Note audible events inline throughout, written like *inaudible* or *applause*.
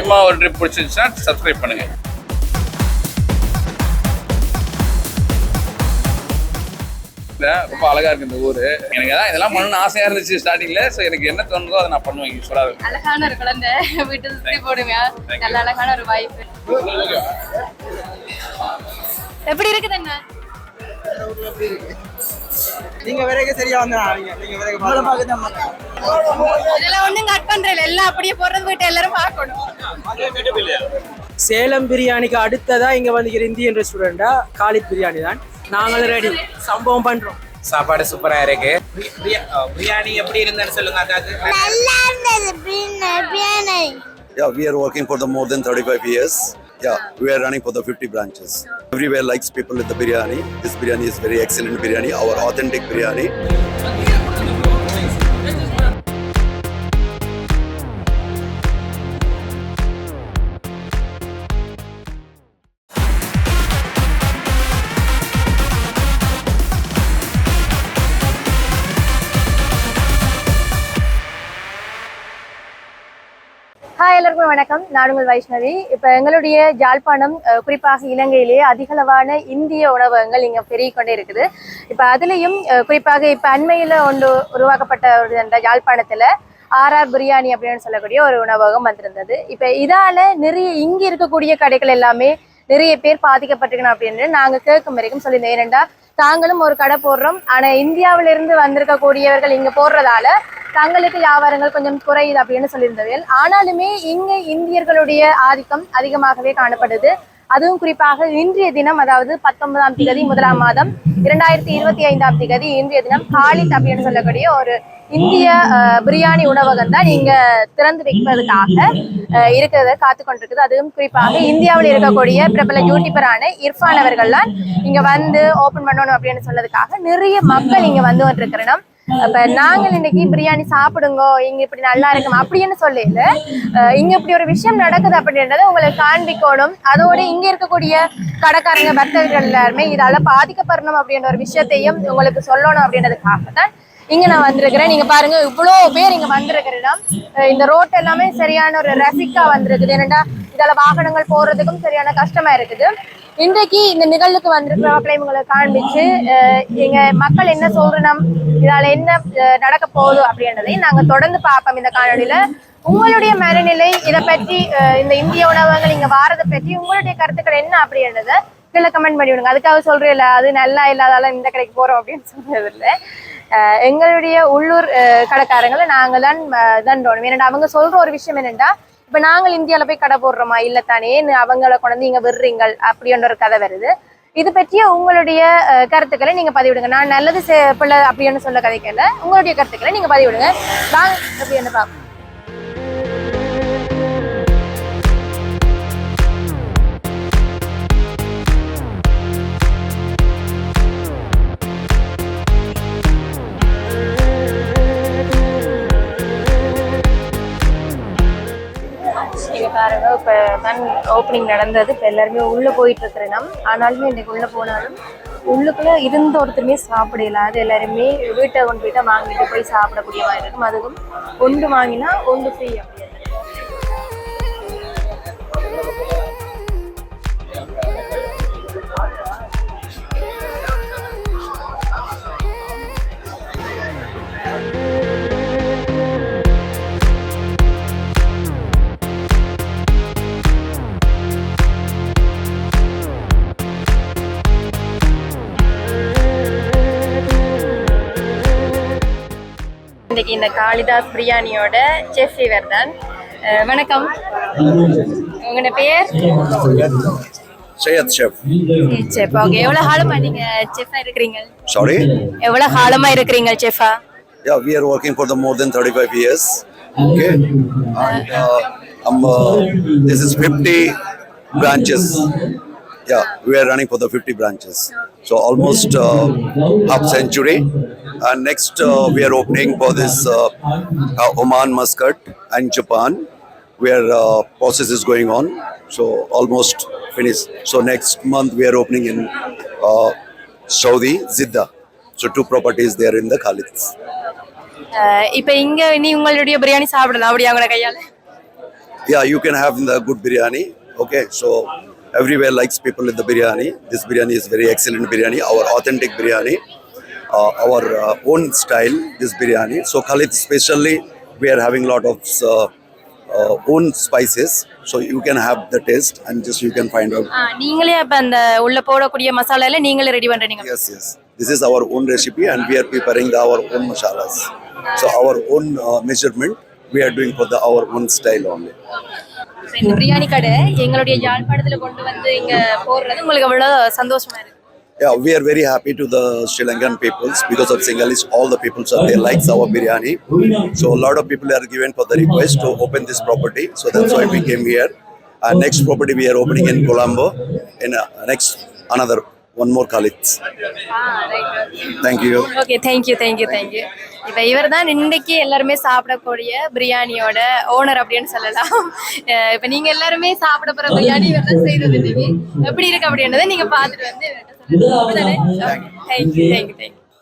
சும்மா ஒரு ட்ரிப் பிடிச்சிருந்துச்சுன்னா சப்ஸ்கிரைப் பண்ணுங்க. இல்ல, ரொம்ப அழகா இருக்கு இந்த ஊரு. எனக்கு இதெல்லாம் பண்ணணும்னு ஆசையா இருந்துச்சு ஸ்டார்டிங்ல எனக்கு என்ன தோணுதோ அதை நான் பண்ணுவேன் அழகான ஒரு குழந்தை. வீட்டு சுத்தி போடுங்க. நல்ல அழகான ஒரு வாய்ப்பு எப்படி இருக்குது என்ன நீங்க வரைக்கும் சரியா வந்துடுறாங்க நீங்க இதெல்லாம் ஒண்ணும் கட் பண்றேன் எல்லாம் அப்படியே போடுறது போயிட்டு எல்லாரும் பார்க்கணும். சேலம் பிரியாணிக்கு அடுத்ததா இங்க வந்து இந்தியன் ரெஸ்டாரண்டா காலித் பிரியாணி தான். நாங்களும் ரெடி சம்பவம் பண்றோம். சாப்பாடு சூப்பரா இருக்கு. பிரியாணி எப்படி இருந்தேன்னு சொல்லுங்க அக்காக்கு. நல்லா இருந்தது biryani biryani. Yeah, we are working for the more than 35 years. Yeah, we are running for the 50 branches. Everywhere likes people with the biryani. This biryani is very excellent biryani, our authentic biryani. Hi எல்லாருக்கும் வணக்கம். நான் உங்கள் வைஷ்ணவி. இப்போ எங்களுடைய ஜாழ்ப்பாணம் குறிப்பாக இலங்கையிலேயே அதிகளவான இந்திய உணவகங்கள் இங்கே பெருகி கொண்டே இருக்குது. இப்போ அதுலேயும் குறிப்பாக இப்போ அண்மையில் ஒன்று உருவாக்கப்பட்ட ஒரு அந்த ஜாழ்ப்பாணத்தில் ஆர்ஆர் பிரியாணி அப்படின்னு சொல்லக்கூடிய ஒரு உணவகம் வந்திருந்தது. இப்போ இதால் நிறைய இங்கே இருக்கக்கூடிய கடைகள் எல்லாமே நிறைய பேர் பாதிக்கப்பட்டிருக்கணும் அப்படின்னு நாங்கள் கேட்கும் வரைக்கும் சொல்லியிருந்தோம். ஏனெண்டா தாங்களும் ஒரு கடை போடுறோம். ஆனால் இந்தியாவிலிருந்து வந்திருக்கக்கூடியவர்கள் இங்கே போடுறதால தங்களுக்கு வியாபாரங்கள் கொஞ்சம் குறையுது அப்படின்னு சொல்லியிருந்தவர்கள் ஆனாலுமே இங்கே இந்தியர்களுடைய ஆதிக்கம் அதிகமாகவே காணப்படுது. அதுவும் குறிப்பாக இன்றைய தினம் அதாவது பத்தொன்பதாம் திகதி முதலாம் மாதம் இரண்டாயிரத்தி இருபத்தி ஐந்தாம் திகதி இன்றைய தினம் காலித் அப்படின்னு சொல்லக்கூடிய ஒரு இந்திய பிரியாணி உணவகம் தான் இங்க திறந்து வைப்பதற்காக இருக்கிறத காத்து கொண்டிருக்குது. அதுவும் குறிப்பாக இந்தியாவில் இருக்கக்கூடிய பிரபல யூடியூபரான இர்ஃபான் அவர்கள்லாம் இங்க வந்து ஓபன் பண்ணணும் அப்படின்னு சொன்னதுக்காக நிறைய மக்கள் இங்க வந்து கொண்டிருக்கிறோம் அப்ப நாங்கள் இன்னைக்கு பிரியாணி சாப்பிடுங்க இங்க இப்படி நல்லா இருக்கும் அப்படின்னு சொல்லல அஹ் இங்க இப்படி ஒரு விஷயம் நடக்குது அப்படின்றத உங்களுக்கு காண்பிக்கணும். அதோட இங்க இருக்கக்கூடிய கடைக்காரங்க வர்த்தகர்கள் எல்லாருமே இதால பாதிக்கப்படணும் அப்படின்ற ஒரு விஷயத்தையும் உங்களுக்கு சொல்லணும் அப்படின்றதுக்காக தான் இங்க நான் வந்திருக்கிறேன். நீங்க பாருங்க இவ்வளோ பேர் இங்க வந்திருக்கிற இடம். இந்த ரோட் எல்லாமே சரியான ஒரு ரசிக்கா வந்திருக்குது. ஏன்னா இதால வாகனங்கள் போறதுக்கும் சரியான கஷ்டமா இருக்குது. இன்றைக்கு இந்த நிகழ்வுக்கு வந்திருக்கிற மக்களை காண்பிச்சு எங்கள் எங்க மக்கள் என்ன சொல்றோம் இதால என்ன அஹ் நடக்க போகுது அப்படின்றதை நாங்க தொடர்ந்து பார்ப்போம் இந்த காணொலியில உங்களுடைய மனநிலை இதை பற்றி இந்த இந்திய உணவகங்கள் இங்க வாரதை பற்றி உங்களுடைய கருத்துக்கள் என்ன அப்படின்றத கீழே கமெண்ட் பண்ணி விடுங்க. அதுக்காக சொல்றேன் அது நல்லா இல்லாதால இந்த கடைக்கு போறோம் அப்படின்னு சொல்றது இல்லை எங்களுடைய உள்ளூர் கடைக்காரங்களை நாங்கள் தான் தண்டோணும் ஏன்னா அவங்க சொல்ற ஒரு விஷயம் என்னென்னா இப்போ நாங்கள் இந்தியாவில் போய் கடை போடுறோமா? இல்லை தானே அவங்கள கொண்டு இங்கே விடுறீங்கள் அப்படின்ற ஒரு கதை வருது. இது பற்றிய உங்களுடைய கருத்துக்களை நீங்கள் பதிவிடுங்க. நான் நல்லது பிள்ளை அப்படின்னு சொல்ல கதைக்கல உங்களுடைய கருத்துக்களை நீங்கள் பதிவிடுங்க. வாங்க அப்படின்னு பார்ப்போம். தான் ஓப்பனிங் நடந்தது. இப்போ எல்லாருமே உள்ளே போயிட்டு இருக்கிறோம் ஆனாலுமே இன்னைக்கு உள்ளே போனாலும் உள்ளுக்குள்ளே இருந்த ஒருத்தருமே சாப்பிடல. அது எல்லாருமே வீட்டை கொண்டு போயிட்டா வாங்கிட்டு போய் சாப்பிடக்கூடிய மாதிரி இருக்கும். அதுவும் ஒன்று வாங்கினா ஒன்று ஃப்ரீ அப்படி இன்னைக்கு இந்த காளிதாஸ் பிரியாணியோட செஃப் இவர் தான் அஹ் வணக்கம் உங்களோட பேர் Sayed Chef. செஃப் ஓகே எவ்வளவு காலமா நீங்க செஃபா இருக்கிறீங்க Sorry? எவ்வளவு காலமா இருக்கிறீங்க செஃபா Yeah, we are working for the more than 35 years. Okay. And uh, um, uh, this is 50 branches. Yeah, we are running for the 50 branches. So almost uh, half century. And next uh, we are opening for this uh, uh, Oman Muscat and Japan, where uh, process is going on. So almost finished. So next month we are opening in uh, Saudi, Zidda. So two properties there in the Khalid's. அஹ் இப்ப இங்க நீ உங்களுடைய பிரியாணி சாப்பிடலாம் அப்படியா உங்களோட கையால yeah, you can have the good biryani. Okay, so everywhere likes people with the biryani. This biryani is very excellent biryani, our authentic biryani, uh, Our uh, own style. This biryani. So Khalid, especially, we are having lot of uh, uh, own spices, so you can have the taste and just you can find out. ஆ, நீங்களே அப்ப அந்த உள்ள போடக்கூடிய மசாலால நீங்களே ready பண்றீங்க Yes, yes. This is our own recipe, and we are preparing the, our own masalas. So our own uh, measurement, we are doing for the our own style only. இந்த பிரியாணி கடை எங்களுடைய யாழ்ப்பாணத்துல கொண்டு வந்து இங்க போடுறது உங்களுக்கு எவ்வளவு சந்தோஷமா இருக்கு Yeah, we are very happy to the Sri Lankan peoples because of Sinhalese. All the peoples are they likes our biryani. So a lot of people are given for the request to open this property. So that's why we came here. And next property we are opening in Colombo. In uh, next another one more Khalid's. Thank you. Okay thank you thank you thank you இப்போ இவர் தான் இன்னைக்கு எல்லாருமே சாப்பிடக்கூடிய பிரியாணியோட owner அப்படின்னு சொல்லலாம் இப்போ நீங்க எல்லாருமே சாப்பிட போற பிரியாணி இவர் தான் செய்து வந்துட்டீங்க எப்படி இருக்கு அப்படின்றத நீங்க பார்த்துட்டு வந்து தேங்க்யூ தேங்க்யூ தேங்க்யூ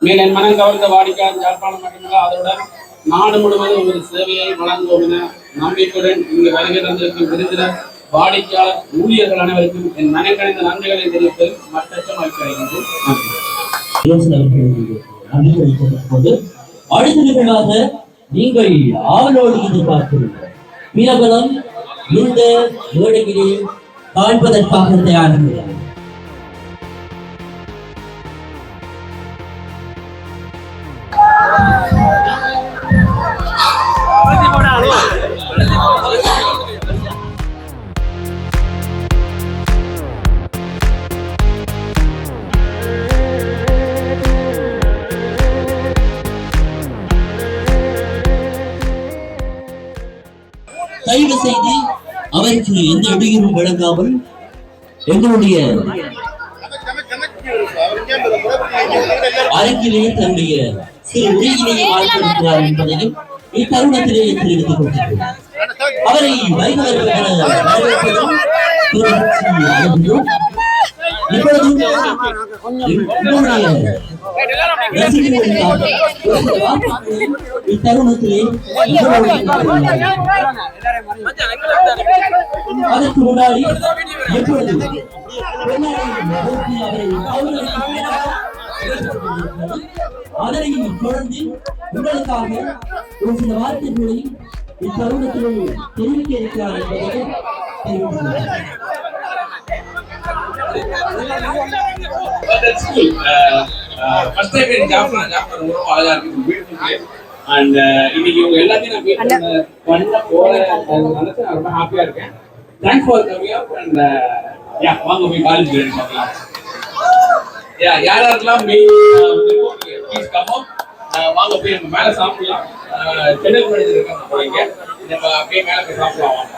மேலும் மனம் கவர்ந்த வாடிக்கையாளர் யாழ்ப்பாணம் மட்டுமல்ல அதனுடன் நாடு முழுவதும் ஒரு சேவையை வழங்குவோம் என நம்பிக்கையுடன் இங்கு வருகை தந்திருக்கும் விருந்தினர் வாடிக்கையாளர் ஊழியர்கள் அனைவருக்கும் என் மனக்கணிந்த நன்றிகளை நன்றி தெரிவித்துக் கொண்டு அடுத்த நிகழ்வாக நீங்கள் ஆவலோடு எதிர்பார்க்கிறீர்கள் பிரபலம் இந்த மேடையிலே காண்பதற்காக தயாரிக்கிறார் தயவு செய்து அவருக்கு எந்த இடையூறும் வழங்காமல் எங்களுடைய அரங்கிலே தன்னுடைய சிறு உரையிலேயே வாழ்த்திருக்கிறார் என்பதையும் இத்தருணத்திலே தெரிவித்துக் கொள்கிறேன் அவரை வைகவர்கள் இப்பொழுது இத்தருணத்திலே அதற்கு முன்னாடி எப்பொழுது அதனையும் தொடர்ந்து உங்களுக்காக ஒரு சில வார்த்தைகளை இத்தருணத்தில் தெரிவிக்க இருக்கிறார் என்பதை அண்ட் இன்னைக்கு உங்க எல்லாத்தையும் நான் மீட் பண்ண பண்ண போற நினைச்சு நான் ரொம்ப ஹாப்பியா இருக்கேன். தேங்க்ஸ் ஃபார் அப் அண்ட் யா வாங்க போய் காலேஜ் ஜாயின் பண்ணலாம் யா யார் யாருக்கெல்லாம் மெயின் ப்ளீஸ் வாங்க போய் நம்ம மேல சாப்பிடலாம். சென்னை மேனேஜர் இருக்காங்க போறீங்க. நம்ம அப்படியே மேல போய் சாப்பிடலாம் வாங்க.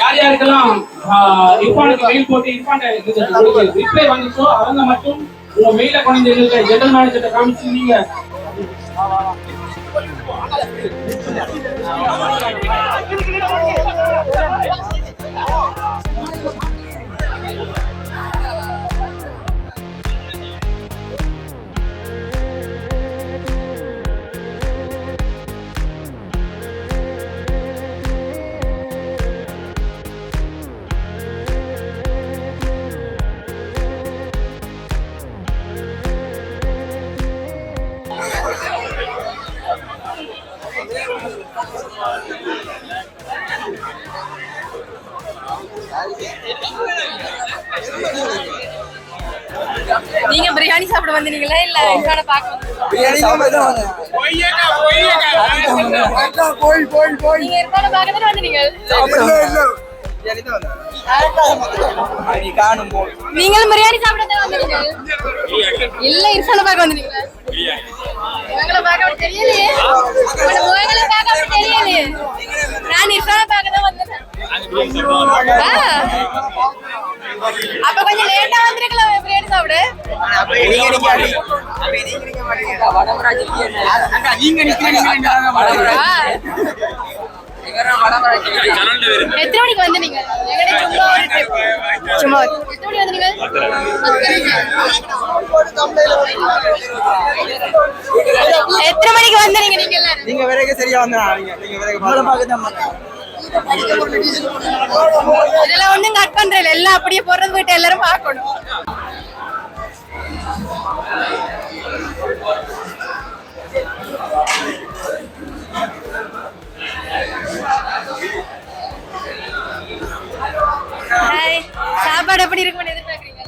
யார் யாருக்கெல்லாம் இர்ஃபானுக்கு மெயில் போட்டு இர்ஃபான் ரிப்ளை வந்துச்சோ அவங்க மட்டும் உங்க மெயில கொண்டு எங்களுக்கு ஜெனரல் காமிச்சு நீங்க நீங்க பிரியாணி சாப்பிட வந்தீங்களா இல்ல இன்சான பார்க்க வந்தீங்களா? நீங்க இன்சான பார்க்க தானே வந்தீங்க? நீங்களும் பிரியாணி சாப்பிட தானே வந்தீங்க? இல்ல இர்ஃபான பார்க்க வந்தீங்களா? உங்களை பார்க்க தெரியலையே. உங்களை பார்க்க தெரியலையே. நான் இர்ஃபான பார்க்க தான் வந்தேன். அப்ப கொஞ்சம் லேட்டா வந்திருக்கலாம் பிரியாணி சாப்பிடு எத்தனை மணிக்கு வந்து நீங்க சும்மா ஒரு trip. சும்மா எத்தனை மணிக்கு வந்து நீங்க எத்தனை மணிக்கு வந்து நீங்க நீங்க நீங்க சரியா வந்தா நீங்க நீங்க வரைக்கும் இதெல்லாம் ஒண்ணும் கட் பண்றதில்ல. எல்லாம் அப்படியே போறது போயிட்டு எல்லாரும் பார்க்கணும். ஹாய் சாப்பாடு எப்படி இருக்கும்னு எதிர்பார்க்கறீங்க?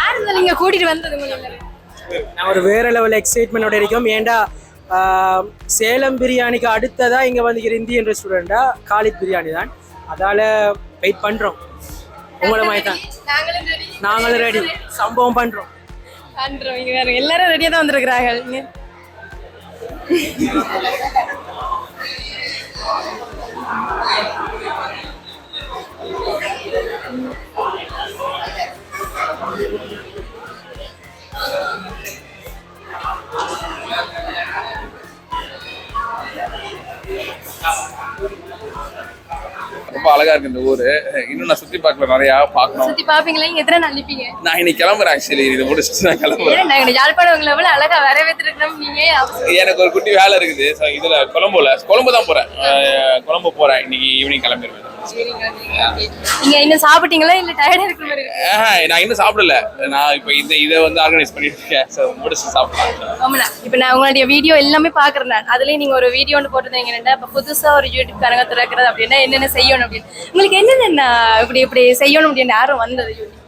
ஆறுதல் நீங்க கூட்டிட்டு வந்தது நான் ஒரு வேற லெவல் எக்ஸைட்மெண்டோட இருக்கோம். ஏன்டா ஆஹ், சேலம் பிரியாணிக்கு அடுத்ததா இங்க வந்துக்கிற இந்தியன் ரெஸ்டாரண்டா காலித் பிரியாணி தான். அதால வெயிட் பண்றோம். உங்களை மாதிரி தான் நாங்களும் ரெடி சம்பவம் பண்றோம். பண்றோம். இங்க வேற எல்லாரும் ரெடியா தான் வந்திருக்கிறாங்க இங்க. ரொம்ப அழகா இருக்கு இந்த ஊரு. இன்னும் நான் சுத்தி பார்க்கல நிறையா பார்க்கணும். சுத்தி பாப்பீங்களா எத்தனை நாள் நிப்பீங்க? நான் இன்னைக்கு கிளம்புறேன் ஆக்சுவலி இது முடிச்சுட்டு நான் கிளம்புறேன். நாங்க யாழ்ப்பாணம் எவ்வளவு அழகா வரவேற்றிருக்கோம் நீங்க எனக்கு ஒரு குட்டி வேலை இருக்குது. இதுல கொழம்புல கொழம்பு தான் போறேன். கொழம்பு போறேன். இன்னைக்கு ஈவினிங் கிளம்பிடுவேன். நீங்க இன்னும் சாப்பிட்டீங்களா? இல்ல டயர்டா இருக்கிற மாதிரி இருக்கு? நான் இன்னும் சாப்பிடல. நான் இப்போ இந்த இதை வந்து ஆர்கனைஸ் பண்ணிட்டு இருக்கேன். ஸோ முடிச்சு சாப்பிடலாம். ஆமாண்ணா. இப்ப நான் உங்களுடைய வீடியோ எல்லாமே பாக்குறேன் நான். அதுலயும் நீங்க ஒரு வீடியோ ஒன்று போட்டுருந்தீங்கன்னா இப்ப புதுசா ஒரு யூடியூப் கணக்கு திறக்கிறது அப்படின்னா என்னென்ன செய்யணும் அப்படின்னு. உங்களுக்கு என்னென்ன இப்படி இப்படி செய்யணும் அப்படின்னு யாரும் வந்தது யூடியூப்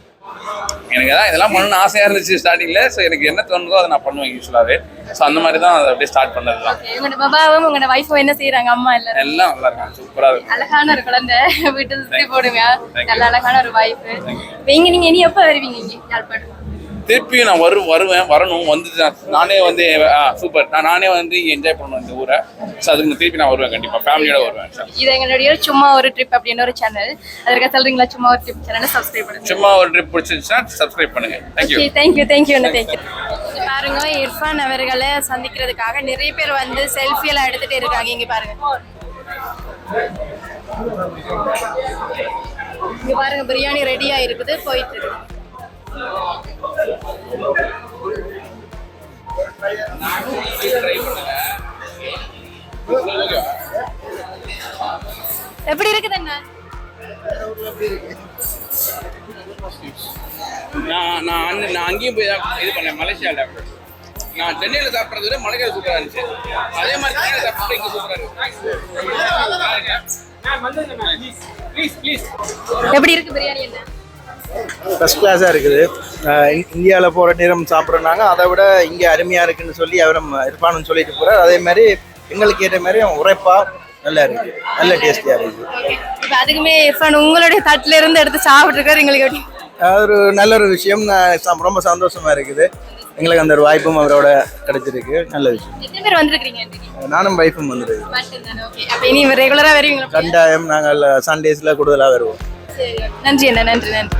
எனக்கு தான் இதெல்லாம் பண்ணணும்னு ஆசையா இருந்துச்சு ஸ்டார்டிங்ல ஸோ எனக்கு என்ன தோணுதோ அதை நான் பண்ணுவேன் யூஸ்வலாகவே ஸோ அந்த மாதிரி தான் அதை அப்படியே ஸ்டார்ட் பண்ணது தான் உங்களோட பாபாவும் உங்களோட வைஃபும் என்ன செய்யறாங்க அம்மா எல்லாரும்? எல்லாம் நல்லா இருக்காங்க. சூப்பரா இருக்கு. அழகான ஒரு குழந்தை. வீட்டு சுத்தி போடுங்க. நல்ல அழகான ஒரு வாய்ப்பு இங்க நீங்க இனி எப்ப வருவீங்க? இங்க யாழ்ப்பாணம். திருப்பியும் நான் வரு வருவேன் வரணும். வந்து நான் வந்து சூப்பர் நான் நானே வந்து என்ஜாய் பண்ணணும் இந்த ஊரை. ஸோ அதுக்கு திருப்பி நான் வருவேன் கண்டிப்பா. ஃபேமிலியோட வருவேன் சார் இது எங்களுடைய சும்மா ஒரு ட்ரிப் அப்படின்னு ஒரு சேனல் அதற்கு சொல்றீங்களா சும்மா ஒரு ட்ரிப் சேனலை சப்ஸ்கிரைப் பண்ணுங்க. சும்மா ஒரு ட்ரிப் பிடிச்சிருச்சுன்னா சப்ஸ்கிரைப் பண்ணுங்க. Thank you thank you thank you thank you பாருங்க இர்ஃபான் அவர்களை சந்திக்கிறதுக்காக நிறைய பேர் வந்து செல்ஃபி எல்லாம் எடுத்துட்டு இருக்காங்க. இங்க பாருங்க. இங்க பாருங்க பிரியாணி ரெடியா இருக்குது போயிட்டு இருக்கு. எப்படி இருக்குது அண்ணா நான் நான் நான் அங்கேயும் போய் தான் இது பண்ணேன் மலேசியாவில் நான் சென்னையில் சாப்பிட்றத விட மலைக்கால சூப்பராக இருந்துச்சு. அதே மாதிரி சென்னையில் சாப்பிட்றது இங்கே சூப்பராக இருக்கு. ப்ளீஸ் ப்ளீஸ் எப்படி இருக்கு பிரியாணி என்ன? ஃபஸ்ட் கிளாஸாக இருக்குது. இந்தியாவில் போகிற நேரம் சாப்பிட்றனாங்க அதை விட இங்கே அருமையாக இருக்குன்னு சொல்லி அவரும் இருப்பான்னு சொல்லிட்டு போகிறார் அதே மாதிரி எங்களுக்கு ஏற்ற மாதிரி உரைப்பா நல்லா இருக்குது நல்ல டேஸ்டியாக இருக்குது இப்ப அதுக்குமே இர்ஃபான் உங்களுடைய தட்டுல இருந்து எடுத்து சாப்பிட்டுருக்காரு எங்களுக்கு எப்படி? ஒரு நல்ல ஒரு விஷயம். ரொம்ப சந்தோஷமா இருக்குது. எங்களுக்கு அந்த ஒரு வாய்ப்பும் அவரோட கிடைச்சிருக்கு. நல்ல விஷயம். எத்தனை பேர் வந்திருக்கீங்க இன்னைக்கு நானும் வைஃபும் வந்துருக்கு கண்டாயம் நாங்கள் சண்டேஸில் கூடுதலாக வருவோம். நன்றி அண்ணா. நன்றி நன்றி.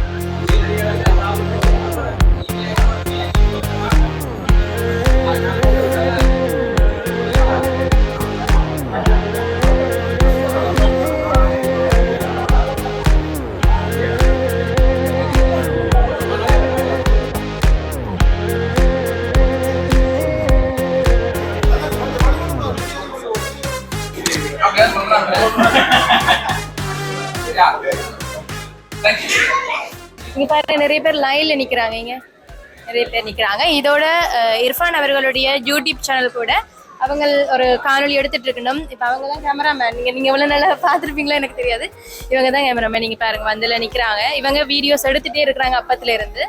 இங்க பாருங்க நிறைய பேர் லைன்ல நிக்கிறாங்க இங்க. நிறைய பேர் நிக்கிறாங்க. இதோட இர்ஃபான் அவர்களுடைய யூடியூப் சேனல் கூட அவங்க ஒரு காணொளி எடுத்துட்டு இருக்கணும். இப்போ அவங்க தான் கேமராமேன் நீங்கள் நீங்கள் எவ்வளவு நல்லா பார்த்துருப்பீங்களா? எனக்கு தெரியாது. இவங்க தான் கேமராமேன் நீங்கள் பாருங்க வந்தில் நிற்கிறாங்க இவங்க வீடியோஸ் எடுத்துகிட்டே இருக்கிறாங்க அப்பத்துல இருந்து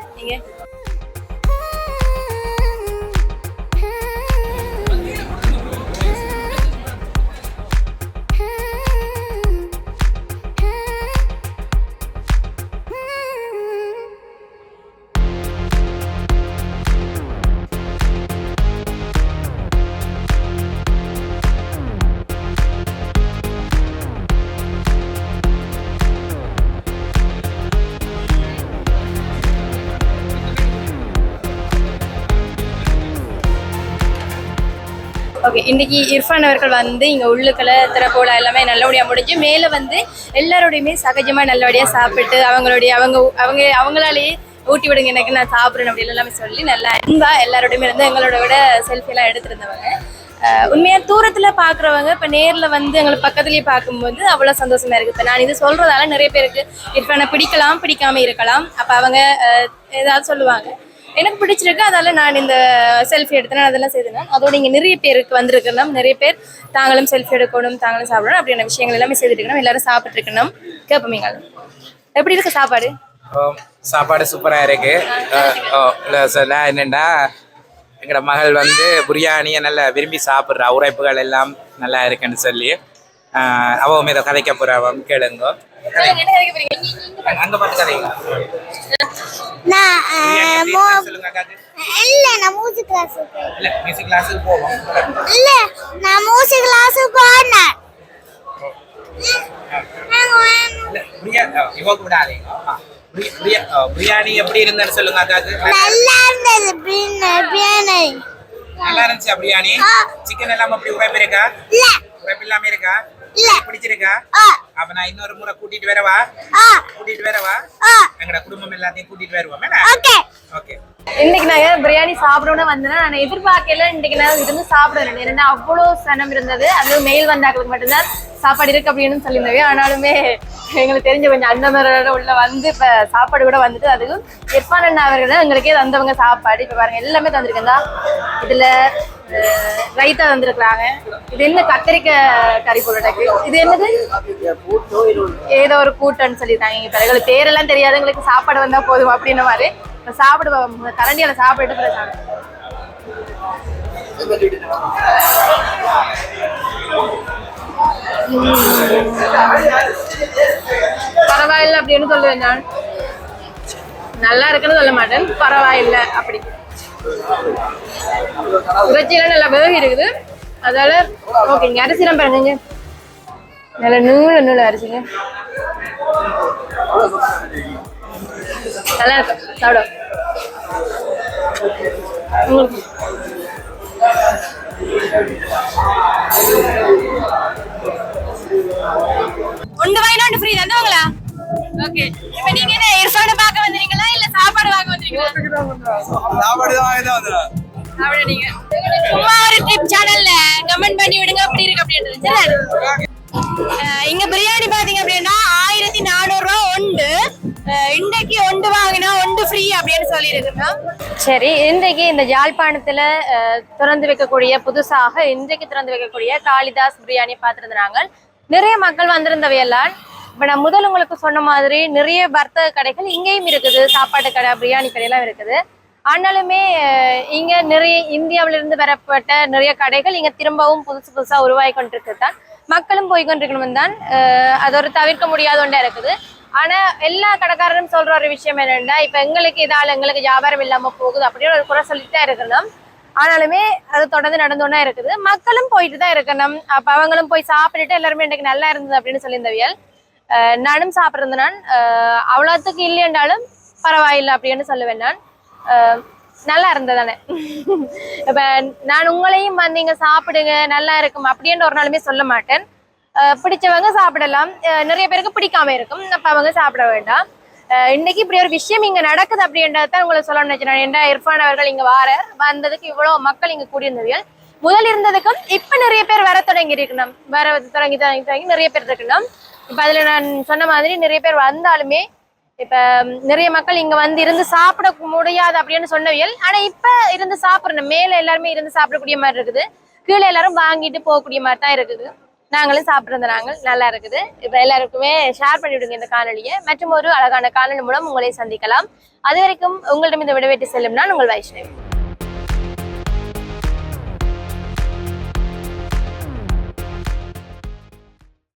ஓகே இன்னைக்கு இர்ஃபான் அவர்கள் வந்து இங்கே உள்ளுக்களை திறப்போல எல்லாமே நல்லபடியாக முடிஞ்சு மேலே வந்து எல்லாரோடையுமே சகஜமாக நல்லபடியாக சாப்பிட்டு அவங்களுடைய அவங்க அவங்க அவங்களாலேயே ஊட்டி விடுங்க எனக்கு நான் சாப்பிட்றேன் அப்படின்னு எல்லாமே சொல்லி நல்லா அன்பா எல்லாரோடையுமே இருந்து எங்களோட விட செல்ஃபியெல்லாம் எடுத்துருந்தவங்க. உண்மையாக தூரத்தில் பார்க்குறவங்க இப்போ நேரில் வந்து எங்களுக்கு பக்கத்துலேயே பார்க்கும்போது அவ்வளோ சந்தோஷமாக இருக்குது இப்போ நான் இது சொல்கிறதால நிறைய பேருக்கு இர்ஃபானை பிடிக்கலாம் பிடிக்காம இருக்கலாம். அப்போ அவங்க ஏதாவது சொல்லுவாங்க. எனக்கு பிடிச்சிருக்கு. அதால நான் இந்த செல்ஃபி எடுத்தேன். அதெல்லாம் செய்தேன் அதோட இங்க நிறைய பேருக்கு வந்திருக்கணும் நிறைய பேர் தாங்களும் செல்ஃபி எடுக்கணும் தாங்களும் சாப்பிடணும் அப்படியான விஷயங்கள் எல்லாமே செய்துட்டு இருக்கணும் எல்லாரும் சாப்பிட்டு இருக்கணும் கேட்போமீங்க எப்படி இருக்கு சாப்பாடு? சாப்பாடு சூப்பராக இருக்கு. சொல்ல என்னென்னா எங்களோட மகள் வந்து பிரியாணியை நல்லா விரும்பி சாப்பிட்றா. உரைப்புகள் எல்லாம் நல்லா இருக்குன்னு சொல்லி. அஹ், அவ மீத கதைக்க போகிறவன் கேளுங்க? அங்கே பார்த்து கதைங்க. நான் இல்ல நான் மியூசிக் கிளாஸுக்கு இல்லை மியூசிக் கிளாஸுக்கு போவோம். இல்ல நான் மியூசிக் வேணும். இல்லை பிரியாணி எப்படி இருந்தேன்னு சொல்லுங்க அக்காக்கு நல்லா இருந்தது பிரியாணி நல்லா இருந்துச்சா பிரியாணி. சிக்கன் எல்லாம் அப்படி இருக்கா இல்லாம இருக்கா? இல்ல. பிடிச்சிருக்கா? ஆ. அப்ப நான் இன்னொரு முறை கூட்டிட்டு வரவா? ஆ. கூட்டிட்டு வரவா? எங்கட குடும்பம் எல்லாத்தையும் கூட்டிட்டு வருவோம் ஓகே. ஓகே. இன்னைக்கு நாங்க பிரியாணி சாப்பிடணும்னு வந்தேன்னா நான் எதிர்பார்க்கல இன்னைக்கு நான் இருந்து சாப்பிடுறேன் ஏன்னா அவ்வளோ சனம் இருந்தது. அதுவும் மெயில் வந்தாக்களுக்கு மட்டும்தான் சாப்பாடு இருக்கு அப்படின்னு சொல்லியிருந்தவே ஆனாலுமே எங்களுக்கு தெரிஞ்ச கொஞ்சம் மாதிரி உள்ள வந்து இப்ப சாப்பாடு கூட வந்துட்டு அதுவும் இர்ஃபான் அண்ணா அவர்கள் தான் எங்களுக்கே தந்தவங்க சாப்பாடு. இப்ப பாருங்க எல்லாமே தந்திருக்கேங்க இதுல ரைத்தா தந்திருக்கிறாங்க. இது என்ன கத்திரிக்காய் கறி போட்டுருக்கு இது என்னது? ஏதோ ஒரு கூட்டம்னு சொல்லியிருக்காங்க இப்ப எங்களுக்கு பேரெல்லாம் தெரியாது. எங்களுக்கு சாப்பாடு வந்தா போதும் அப்படின்ன மாதிரி இப்ப சாப்பிடுவோம் கரண்டியால சாப்பிட்டு பிறகு பரவாயில்ல அப்படின்னு சொல்லுவேன் நான். நல்லா இருக்குன்னு சொல்ல மாட்டேன். பரவாயில்ல அப்படி. இறைச்சியெல்லாம் நல்லா வேகி இருக்குது. அதால ஓகேங்க அரிசிலாம் பாருங்க நல்ல நூல நூல அரிசிங்க. நல்லா இருக்கும் சாப்பிடும் உங்களுக்கு? ஒன்று வாங்கினா ஒன்று ஃப்ரீ தந்தவங்களா ஓகே இப்போ நீங்க என்ன இர்ஃபானை பார்க்க வந்தீங்களா? இல்ல சாப்பாடு வாங்க வந்தீங்களா? சாப்பிட நீங்க சும்மா ஒரு ட்ரிப் சேனல்ல கமெண்ட் பண்ணி விடுங்க. அப்படி இருக்கு அப்படின்றது. இங்க பிரியாணி பாத்தீங்க அப்படின்னா ஆயிரத்தி நானூறு ரூபா உண்டு. அஹ் இன்றைக்கு ஒன்று வாங்கினா ஒன்று ஃப்ரீ அப்படின்னு சொல்லியிருக்குங்க சரி இன்றைக்கு இந்த யாழ்ப்பாணத்துல திறந்து வைக்கக்கூடிய புதுசாக இன்றைக்கு திறந்து வைக்கக்கூடிய காளிதாஸ் பிரியாணி பார்த்துருந்தாங்க. நிறைய மக்கள் வந்திருந்தவையெல்லாம். இப்ப நான் முதல் உங்களுக்கு சொன்ன மாதிரி நிறைய வர்த்தக கடைகள் இங்கேயும் இருக்குது. சாப்பாட்டு கடை பிரியாணி கடையெல்லாம் இருக்குது. ஆனாலுமே இங்கே இங்க நிறைய இந்தியாவிலிருந்து வரப்பட்ட நிறைய கடைகள் இங்க திரும்பவும் புதுசு புதுசா உருவாகி கொண்டிருக்கு தான் மக்களும் போய் கொண்டிருக்கணும் தான் அது ஒரு தவிர்க்க முடியாத ஒன்றா இருக்குது. ஆனா எல்லா கடைக்காரரும் சொல்ற ஒரு விஷயம் என்னென்னா இப்ப எங்களுக்கு இதால எங்களுக்கு வியாபாரம் இல்லாம போகுது அப்படின்னு ஒரு குறை சொல்லிட்டு தான் இருக்கணும். ஆனாலுமே அது தொடர்ந்து நடந்தோன்னா இருக்குது. மக்களும் போயிட்டு தான் இருக்கணும். அப்ப அவங்களும் போய் சாப்பிட்டுட்டு எல்லாருமே இன்னைக்கு நல்லா இருந்தது அப்படின்னு சொல்லியிருந்தவியல். நானும் சாப்பிட்றது நான். அவ்வளோத்துக்கு இல்லையென்றாலும் பரவாயில்லை அப்படின்னு சொல்லுவேன் நான். நல்லா இருந்ததானே. *laughs* இப்ப நான் உங்களையும் வந்தீங்க சாப்பிடுங்க நல்லா இருக்கும் அப்படின்னு ஒரு நாளுமே சொல்ல மாட்டேன். பிடிச்சவங்க சாப்பிடலாம். நிறைய பேருக்கு பிடிக்காம இருக்கும். அப்ப அவங்க சாப்பிட வேண்டாம். இன்னைக்கு இப்படி ஒரு விஷயம் இங்க நடக்குது அப்படின்றத உங்களை சொல்ல நினைச்சேன் ஏன்டா இர்ஃபான் அவர்கள் இங்க வார வந்ததுக்கு இவ்வளவு மக்கள் இங்க கூடியிருந்தவர்கள் முதல் இருந்ததுக்கும் இப்ப நிறைய பேர் வர தொடங்கி இருக்கணும். வர தொடங்கி தொடங்கி தொடங்கி நிறைய பேர் இருக்கணும். இப்ப அதுல நான் சொன்ன மாதிரி நிறைய பேர் வந்தாலுமே இப்ப நிறைய மக்கள் இங்க வந்து இருந்து சாப்பிட முடியாது அப்படின்னு சொன்னவியல். ஆனா இப்ப இருந்து சாப்பிடணும். மேல எல்லாருமே இருந்து சாப்பிடக்கூடிய மாதிரி இருக்குது. கீழே எல்லாரும் வாங்கிட்டு போகக்கூடிய மாதிரி தான் இருக்குது. நாங்களும் சாப்பிட்றது நாங்கள் நல்லா இருக்குது. இப்ப எல்லாருக்குமே ஷேர் பண்ணி விடுங்க இந்த காணொலியை மற்றும் ஒரு அழகான காணொலி மூலம் உங்களை சந்திக்கலாம். அது வரைக்கும் உங்களிடம் இந்த விடவேட்டு செல்லும் நான் உங்கள் வைஷ்ணவி.